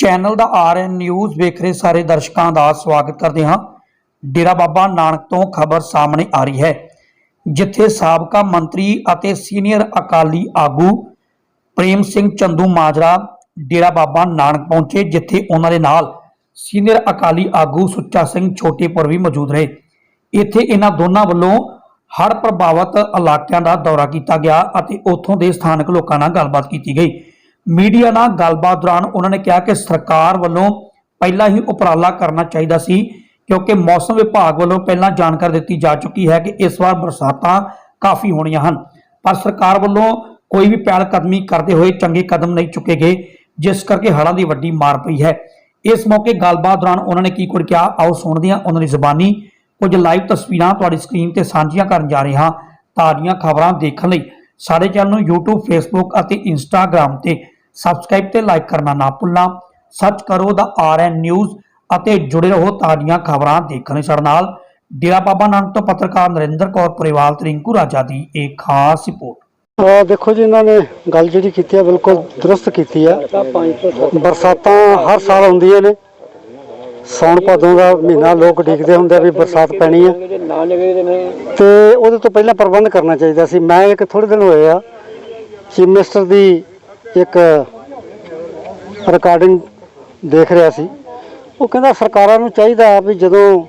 Channel ਦਾ RN news ਵੇਖ ਰਹੇ ਸਾਰੇ ਦਰਸ਼ਕਾਂ ਦਾ ਸਵਾਗਤ ਕਰਦੇ ਹਾਂ। ਡੇਰਾ ਬਾਬਾ ਨਾਨਕ ਤੋਂ ਖਬਰ ਸਾਹਮਣੇ ਆ ਰਹੀ ਹੈ, ਜਿੱਥੇ ਸਾਬਕਾ ਮੰਤਰੀ ਅਤੇ ਸੀਨੀਅਰ ਅਕਾਲੀ ਆਗੂ ਪ੍ਰੇਮ ਸਿੰਘ ਚੰਦੂ ਮਾਜਰਾ ਡੇਰਾ ਬਾਬਾ ਨਾਨਕ ਪਹੁੰਚੇ, ਜਿੱਥੇ ਉਹਨਾਂ ਦੇ ਨਾਲ ਸੀਨੀਅਰ ਅਕਾਲੀ ਆਗੂ ਸੁੱਚਾ ਸਿੰਘ ਛੋਟੇਪੁਰ ਵੀ ਮੌਜੂਦ ਰਹੇ। ਇੱਥੇ ਇਹਨਾਂ ਦੋਨਾਂ ਵੱਲੋਂ ਹੜ੍ਹ ਪ੍ਰਭਾਵਿਤ ਇਲਾਕਿਆਂ ਦਾ ਦੌਰਾ ਕੀਤਾ ਗਿਆ ਅਤੇ ਉੱਥੋਂ ਦੇ ਸਥਾਨਕ ਲੋਕਾਂ ਨਾਲ ਗੱਲਬਾਤ ਕੀਤੀ ਗਈ। ਮੀਡੀਆ ਨਾਲ ਗੱਲਬਾਤ ਦੌਰਾਨ ਉਹਨਾਂ ਨੇ ਕਿਹਾ ਕਿ ਸਰਕਾਰ ਵੱਲੋਂ ਪਹਿਲਾਂ ਹੀ ਉਪਰਾਲਾ ਕਰਨਾ ਚਾਹੀਦਾ ਸੀ, ਕਿਉਂਕਿ ਮੌਸਮ ਵਿਭਾਗ ਵੱਲੋਂ ਪਹਿਲਾਂ ਜਾਣਕਾਰੀ ਦਿੱਤੀ ਜਾ ਚੁੱਕੀ ਹੈ ਕਿ ਇਸ ਵਾਰ ਬਰਸਾਤਾਂ ਕਾਫੀ ਹੋਣੀਆਂ ਹਨ। ਪਰ ਸਰਕਾਰ ਵੱਲੋਂ ਕੋਈ ਵੀ ਪਹਿਲ ਕਦਮੀ ਕਰਦੇ ਹੋਏ ਚੰਗੇ ਕਦਮ ਨਹੀਂ ਚੁੱਕੇ ਗਏ, ਜਿਸ ਕਰਕੇ ਹੜ੍ਹਾਂ ਦੀ ਵੱਡੀ ਮਾਰ ਪਈ ਹੈ। ਇਸ ਮੌਕੇ ਗੱਲਬਾਤ ਦੌਰਾਨ ਉਹਨਾਂ ਨੇ ਕੀ ਕੁਝ ਕਿਹਾ, ਆਓ ਸੁਣਦੇ ਹਾਂ ਉਹਨਾਂ ਦੀ ਜ਼ੁਬਾਨੀ। ਕੁਝ ਲਾਈਵ ਤਸਵੀਰਾਂ ਤੁਹਾਡੀ ਸਕਰੀਨ ਤੇ ਸਾਂਝੀਆਂ ਕਰਨ ਜਾ ਰਹੇ ਹਾਂ ਤਾਜ਼ੀਆਂ ਖਬਰਾਂ ਦੇਖਣ ਲਈ। ਸਾਡੇ ਚੈਨਲ ਨੂੰ YouTube Facebook ਅਤੇ Instagram ਤੇ ਸਬਸਕ੍ਰਾਈਬ ਤੇ ਲਾਈਕ ਕਰਨਾ ਨਾ ਭੁੱਲਣਾ। ਸਰਚ ਕਰੋ ਦਾ ਆਰਐਨ ਨਿਊਜ਼ ਅਤੇ ਜੁੜੇ ਰਹੋ ਤਾਜ਼ੀਆਂ ਖਬਰਾਂ ਦੇਖਣ ਲਈ ਸਾਡੇ ਨਾਲ। ਡੇਰਾ ਬਾਬਾ ਨਾਨਕ ਤੋਂ ਪੱਤਰਕਾਰ ਨਰਿੰਦਰ ਕੌਰ ਪਰਿਵਾਲ ਤੇ ਰਿੰਕੂ ਰਾਜਾ ਦੀ ਇੱਕ ਖਾਸ ਰਿਪੋਰਟ। ਆ ਦੇਖੋ ਜੀ ਇਹਨਾਂ ਨੇ ਗੱਲ ਜਿਹੜੀ ਕੀਤੀ ਹੈ ਬਿਲਕੁਲ ਦਰੁਸਤ ਕੀਤੀ ਹੈ। ਬਰਸਾਤਾਂ ਹਰ ਸਾਲ ਹੁੰਦੀਆਂ ਨੇ। ਸੌਣ ਭਾਦੋਂ ਦਾ ਮਹੀਨਾ ਲੋਕ ਉਡੀਕਦੇ ਹੁੰਦੇ ਆ ਵੀ ਬਰਸਾਤ ਪੈਣੀ ਆ। ਤੇ ਉਹਦੇ ਤੋਂ ਪਹਿਲਾਂ ਪ੍ਰਬੰਧ ਕਰਨਾ ਚਾਹੀਦਾ ਸੀ। ਮੈਂ ਇੱਕ ਥੋੜੇ ਦਿਨ ਹੋਏ ਆ ਚੀਫ ਮਿਨਿਸਟਰ ਦੀ ਇੱਕ ਰਿਕਾਰਡਿੰਗ ਦੇਖ ਰਿਹਾ ਸੀ। ਉਹ ਕਹਿੰਦਾ ਸਰਕਾਰਾਂ ਨੂੰ ਚਾਹੀਦਾ ਵੀ ਜਦੋਂ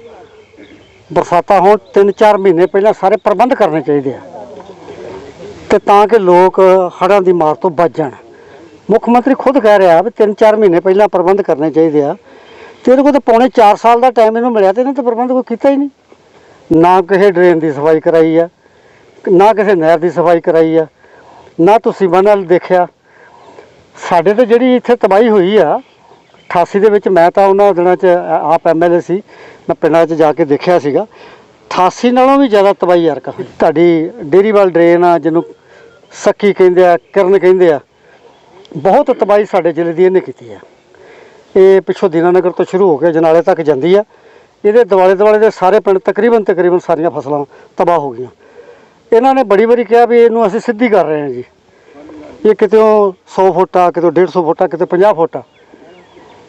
ਬਰਸਾਤਾਂ ਹੋਣ 3-4 ਮਹੀਨੇ ਪਹਿਲਾਂ ਸਾਰੇ ਪ੍ਰਬੰਧ ਕਰਨੇ ਚਾਹੀਦੇ ਆ। ਤੇ ਤਾਂ ਕਿ ਲੋਕ ਹੜ੍ਹਾਂ ਦੀ ਮਾਰ ਤੋਂ ਬਚ ਜਾਣ। ਮੁੱਖ ਮੰਤਰੀ ਖੁਦ ਕਹਿ ਰਿਹਾ ਵੀ 3-4 ਮਹੀਨੇ ਪਹਿਲਾਂ ਪ੍ਰਬੰਧ ਕਰਨੇ ਚਾਹੀਦੇ ਆ। ਤੇ ਇਹਦੇ ਕੋਲ ਤਾਂ ਪੌਣੇ 4 ਸਾਲ ਦਾ ਟਾਈਮ ਇਹਨੂੰ ਮਿਲਿਆ ਤੇ ਇਹਨੇ ਤਾਂ ਪ੍ਰਬੰਧ ਕੋਈ ਕੀਤਾ ਹੀ ਨਹੀਂ। ਨਾ ਕਿਸੇ ਡਰੇਨ ਦੀ ਸਫ਼ਾਈ ਕਰਾਈ ਆ, ਨਾ ਕਿਸੇ ਨਹਿਰ ਦੀ ਸਫ਼ਾਈ ਕਰਾਈ ਆ, ਨਾ ਤੁਸੀਂ ਬੰਨਲ ਦੇਖਿਆ। ਸਾਡੇ ਤੇ ਜਿਹੜੀ ਇੱਥੇ ਤਬਾਹੀ ਹੋਈ ਆ 88 ਦੇ ਵਿੱਚ ਮੈਂ ਤਾਂ ਉਹਨਾਂ ਦਿਨਾਂ 'ਚ ਆਪ ਐਮਐਲਏ ਸੀ, ਮੈਂ ਪਿੰਡਾਂ 'ਚ ਜਾ ਕੇ ਦੇਖਿਆ ਸੀਗਾ। 88 ਨਾਲੋਂ ਵੀ ਜ਼ਿਆਦਾ ਤਬਾਹੀ ਯਾਰ ਕਾ ਤੁਹਾਡੀ ਡੇਰੀਵਾਲ ਡਰੇਨ ਆ, ਜਿਹਨੂੰ ਸੱਕੀ ਕਹਿੰਦੇ ਆ, ਕਿਰਨ ਕਹਿੰਦੇ ਆ, ਬਹੁਤ ਤਬਾਹੀ ਸਾਡੇ ਜ਼ਿਲ੍ਹੇ ਦੀ ਇਹਨੇ ਕੀਤੀ ਆ। ਇਹ ਪਿੱਛੋਂ ਦੀਨਾਨਗਰ ਤੋਂ ਸ਼ੁਰੂ ਹੋ ਕੇ ਜਨਾਲੇ ਤੱਕ ਜਾਂਦੀ ਆ। ਇਹਦੇ ਦੁਆਲੇ ਦੁਆਲੇ ਦੇ ਸਾਰੇ ਪਿੰਡ ਤਕਰੀਬਨ ਤਕਰੀਬਨ ਸਾਰੀਆਂ ਫਸਲਾਂ ਤਬਾਹ ਹੋ ਗਈਆਂ। ਇਹਨਾਂ ਨੇ ਬੜੀ ਵਾਰੀ ਕਿਹਾ ਵੀ ਇਹਨੂੰ ਅਸੀਂ ਸਿੱਧੀ ਕਰ ਰਹੇ ਹਾਂ ਜੀ। ਇਹ ਕਿਤੇ 100 ਫੁੱਟ ਆ ਕਿਤੇ 150 ਫੁੱਟ ਆ ਕਿਤੇ 50 ਫੁੱਟ ਆ।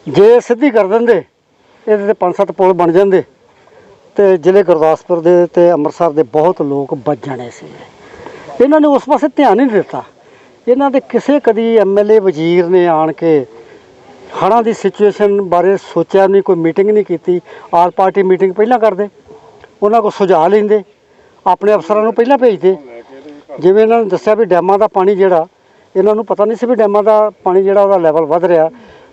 ਜੇ ਸਿੱਧੀ ਕਰ ਦਿੰਦੇ, ਇਹਦੇ ਤੇ ਪੰਜ ਸੱਤ ਪੁਲ ਬਣ ਜਾਂਦੇ। ਤੇ ਜ਼ਿਲ੍ਹੇ ਗੁਰਦਾਸਪੁਰ ਦੇ ਤੇ ਅੰਮ੍ਰਿਤਸਰ ਦੇ ਬਹੁਤ ਲੋਕ ਬਚ ਜਾਣੇ ਸੀ। ਇਹਨਾਂ ਨੇ ਉਸ ਪਾਸੇ ਧਿਆਨ ਹੀ ਨਹੀਂ ਦਿੱਤਾ। ਇਹਨਾਂ ਦੇ ਕਿਸੇ ਕਦੀ ਐਮਐਲਏ ਵਜ਼ੀਰ ਨੇ ਆਣ ਕੇ ਹੜ੍ਹਾਂ ਦੀ ਸਿਚੁਏਸ਼ਨ ਬਾਰੇ ਸੋਚਿਆ ਨਹੀਂ ਕੋਈ ਮੀਟਿੰਗ ਨਹੀਂ ਕੀਤੀ। ਆਲ ਪਾਰਟੀ ਮੀਟਿੰਗ ਪਹਿਲਾਂ ਕਰਦੇ। ਉਹਨਾਂ ਕੋਲ ਸੁਝਾਅ ਲੈਂਦੇ। ਆਪਣੇ ਅਫਸਰਾਂ ਨੂੰ ਪਹਿਲਾਂ ਭੇਜਦੇ। ਜਿਵੇਂ ਇਹਨਾਂ ਨੇ ਦੱਸਿਆ ਵੀ ਡੈਮਾਂ ਦਾ ਪਾਣੀ ਜਿਹੜਾ ਇਹਨਾਂ ਨੂੰ ਪਤਾ ਨਹੀਂ ਸੀ ਵੀ ਡੈਮਾਂ ਦਾ ਪਾਣੀ ਜਿਹੜਾ ਉਹਦਾ ਲੈਵਲ ਵੱਧ ਰਿਹਾ।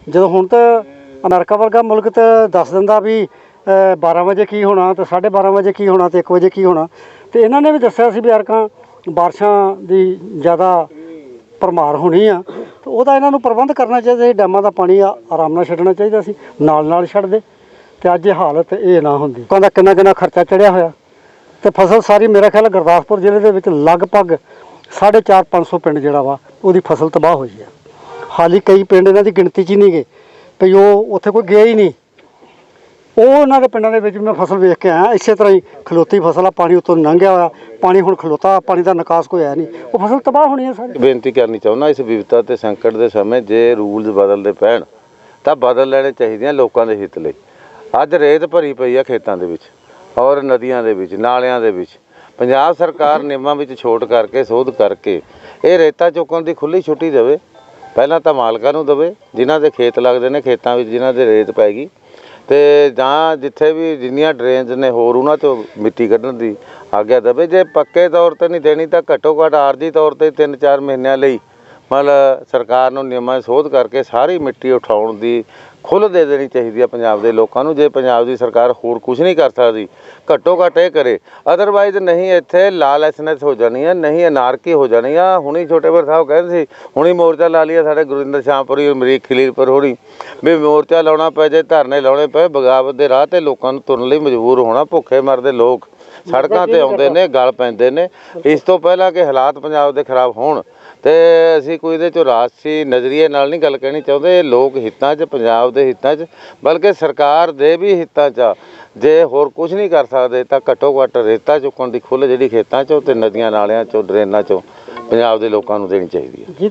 ਜਦੋਂ ਹੁਣ ਤਾਂ ਅਮਰੀਕਾ ਵਰਗਾ ਮੁਲਕ ਤਾਂ ਦੱਸ ਦਿੰਦਾ ਵੀ ਅਹ, 12 ਵਜੇ ਕੀ ਹੋਣਾ ਤੇ 12:30 ਵਜੇ ਕੀ ਹੋਣਾ ਤੇ 1 ਵਜੇ ਕੀ ਹੋਣਾ। ਤੇ ਇਹਨਾਂ ਨੇ ਵੀ ਦੱਸਿਆ ਸੀ ਵੀ ਅਰਕਾਂ ਬਾਰਿਸ਼ਾਂ ਦੀ ਜ਼ਿਆਦਾ ਭਰਮਾਰ ਹੋਣੀ ਆ, ਤੇ ਉਹਦਾ ਇਹਨਾਂ ਨੂੰ ਪ੍ਰਬੰਧ ਕਰਨਾ ਚਾਹੀਦਾ ਸੀ, ਡੈਮਾਂ ਦਾ ਪਾਣੀ ਆ- ਆਰਾਮ ਨਾਲ ਛੱਡਣਾ ਚਾਹੀਦਾ ਸੀ, ਨਾਲ ਨਾਲ ਛੱਡਦੇ ਤੇ ਅੱਜ ਇਹ ਹਾਲਤ ਇਹ ਨਾ ਹੁੰਦੀ। ਲੋਕਾਂ ਦਾ ਕਿੰਨਾ ਕਿੰਨਾ ਖਰਚਾ ਚੜਿਆ ਹੋਇਆ। ਤੇ ਫਸਲ ਸਾਰੀ ਮੇਰਾ ਖਿਆਲ ਹੈ ਗੁਰਦਾਸਪੁਰ ਜ਼ਿਲ੍ਹੇ ਦੇ ਵਿੱਚ ਲਗਭਗ 4.5 500 ਪਿੰਡ ਜਿਹੜਾ ਵਾ, ਉਹਦੀ ਫਸਲ ਤਬਾਹ ਹੋਈ ਹੈ ਹਾਲੀ ਕਈ ਪਿੰਡ ਇਹਨਾਂ ਦੀ ਗਿਣਤੀ 'ਚ ਹੀ ਨਹੀਂ ਗਏ ਭਈ ਉਹ ਉੱਥੇ ਕੋਈ ਗਿਆ ਹੀ ਨਹੀਂ। ਉਹ ਉਹਨਾਂ ਦੇ ਪਿੰਡਾਂ ਦੇ ਵਿੱਚ ਮੈਂ ਫਸਲ ਵੇਖ ਕੇ ਆਇਆ। ਇਸੇ ਤਰ੍ਹਾਂ ਹੀ ਖਲੋਤੀ ਫਸਲ ਆ, ਪਾਣੀ ਉੱਤੋਂ ਲੰਘਿਆ ਹੋਇਆ। ਪਾਣੀ ਹੁਣ ਖਲੋਤਾ, ਪਾਣੀ ਦਾ ਨਿਕਾਸ ਕੋਈ ਹੈ ਨਹੀਂ। ਉਹ ਫਸਲ ਤਬਾਹ ਹੋਣੀ ਹੈ ਸਾਰੀ। ਬੇਨਤੀ ਕਰਨੀ ਚਾਹੁੰਦਾ ਇਸ ਵਿਵਸਥਾ ਤੇ ਸੰਕਟ ਦੇ ਸਮੇਂ ਜੇ ਰੂਲਸ ਬਦਲਦੇ ਪੈਣ, ਤਾਂ ਬਦਲ ਲੈਣੇ ਚਾਹੀਦੇ ਆ ਲੋਕਾਂ ਦੇ ਹਿੱਤ ਲਈ। ਅੱਜ ਰੇਤ ਭਰੀ ਪਈ ਆ ਖੇਤਾਂ ਦੇ ਵਿੱਚ ਔਰ ਨਦੀਆਂ ਦੇ ਵਿੱਚ, ਨਾਲਿਆਂ ਦੇ ਵਿੱਚ। ਪੰਜਾਬ ਸਰਕਾਰ ਨਿਯਮਾਂ ਵਿੱਚ ਛੋਟ ਕਰਕੇ, ਸੋਧ ਕਰਕੇ ਇਹ ਰੇਤਾ ਚੁੱਕਣ ਦੀ ਖੁੱਲੀ ਛੁੱਟੀ ਦੇਵੇ। ਪਹਿਲਾਂ ਤਾਂ ਮਾਲਕਾਂ ਨੂੰ ਦੇਵੇ, ਜਿਨ੍ਹਾਂ ਦੇ ਖੇਤ ਲੱਗਦੇ ਨੇ, ਖੇਤਾਂ ਵਿੱਚ ਜਿਨ੍ਹਾਂ ਦੇ ਰੇਤ ਪੈਗੀ ਤੇ ਜਾਂ ਜਿੱਥੇ ਵੀ ਜਿੰਨੀਆਂ ਡਰੇਨਸ ਨੇ ਹੋਰ ਉਹਨਾਂ ਤੋਂ ਮਿੱਟੀ ਕੱਢਣ ਦੀ ਆਗਿਆ ਦੇਵੇ। ਜੇ ਪੱਕੇ ਤੌਰ ਤੇ ਨਹੀਂ ਦੇਣੀ ਤਾਂ ਘੱਟੋ ਘੱਟ ਆਰਜੀ ਤੌਰ ਤੇ 3-4 ਮਹੀਨਿਆਂ ਲਈ ਮਤਲਬ ਸਰਕਾਰ ਨੂੰ ਨਿਯਮਾਂ 'ਚ ਸੋਧ ਕਰਕੇ ਸਾਰੀ ਮਿੱਟੀ ਉਠਾਉਣ ਦੀ ਖੁੱਲ੍ਹ ਦੇ ਦੇਣੀ ਚਾਹੀਦੀ ਹੈ ਪੰਜਾਬ ਦੇ ਲੋਕਾਂ ਨੂੰ, ਜੇ ਪੰਜਾਬ ਦੀ ਸਰਕਾਰ ਹੋਰ ਕੁਝ ਨਹੀਂ ਕਰ ਸਕਦੀ, ਘੱਟੋ ਘੱਟ ਇਹ ਕਰੇ। ਅਦਰਵਾਈਜ਼ ਨਹੀਂ, ਇੱਥੇ ਲਾਲੈਸਨੈਸ ਹੋ ਜਾਣੀ ਹੈ ਨਹੀਂ, ਅਨਾਰਕੀ ਹੋ ਜਾਣੀ ਆ ਹੁਣੀ ਛੋਟੇ ਪਰ ਸਾਹਿਬ ਕਹਿੰਦੇ ਸੀ, ਹੁਣੀ ਮੋਰਚਾ ਲਾ ਲਿਆ ਸਾਡੇ ਗੁਰਿੰਦਰ ਸ਼ਾਮਪੁਰੀ ਅਮਰੀਕ ਖਲੀਲਪੁਰ ਹੋਣੀ। ਵੀ ਮੋਰਚਾ ਲਾਉਣਾ ਪੈ ਜੇ, ਧਰਨੇ ਲਾਉਣੇ ਪਏ, ਬਗਾਵਤ ਦੇ ਰਾਹ ਤੇ ਲੋਕਾਂ ਨੂੰ ਤੁਰਨ ਲਈ ਮਜਬੂਰ ਹੋਣਾ, ਭੁੱਖੇ ਮਰਦੇ ਲੋਕ। ਸੜਕਾਂ ਤੇ ਆਉਂਦੇ ਨੇ, ਗਲ ਪੈਂਦੇ ਨੇ। ਇਸ ਤੋਂ ਪਹਿਲਾਂ ਕਿ ਹਾਲਾਤ ਪੰਜਾਬ ਦੇ ਖਰਾਬ ਹੋਣ, ਤੇ ਅਸੀਂ ਕੋਈ ਇਹਦੇ ਚੋਂ ਰਾਜਸੀ ਨਜ਼ਰੀਏ ਨਾਲ ਨਹੀਂ ਗੱਲ ਕਹਿਣੀ ਚਾਹੁੰਦੇ। ਇਹ ਲੋਕ ਹਿੱਤਾਂ 'ਚ, ਪੰਜਾਬ ਦੇ ਹਿੱਤਾਂ 'ਚ, ਬਲਕਿ ਸਰਕਾਰ ਦੇ ਵੀ ਹਿੱਤਾਂ 'ਚ ਆ। ਜੇ ਹੋਰ ਕੁਝ ਨਹੀਂ ਕਰ ਸਕਦੇ, ਤਾਂ ਘੱਟੋ ਘੱਟ ਰੇਤਾ ਚੁੱਕਣ ਦੀ ਖੁੱਲ੍ਹ ਜਿਹੜੀ ਖੇਤਾਂ 'ਚੋਂ ਤੇ ਨਦੀਆਂ ਨਾਲਿਆਂ 'ਚੋਂ, ਡਰੇਨਾਂ 'ਚੋਂ ਪੰਜਾਬ ਦੇ ਲੋਕਾਂ ਨੂੰ ਦੇਣੀ ਚਾਹੀਦੀ ਹੈ।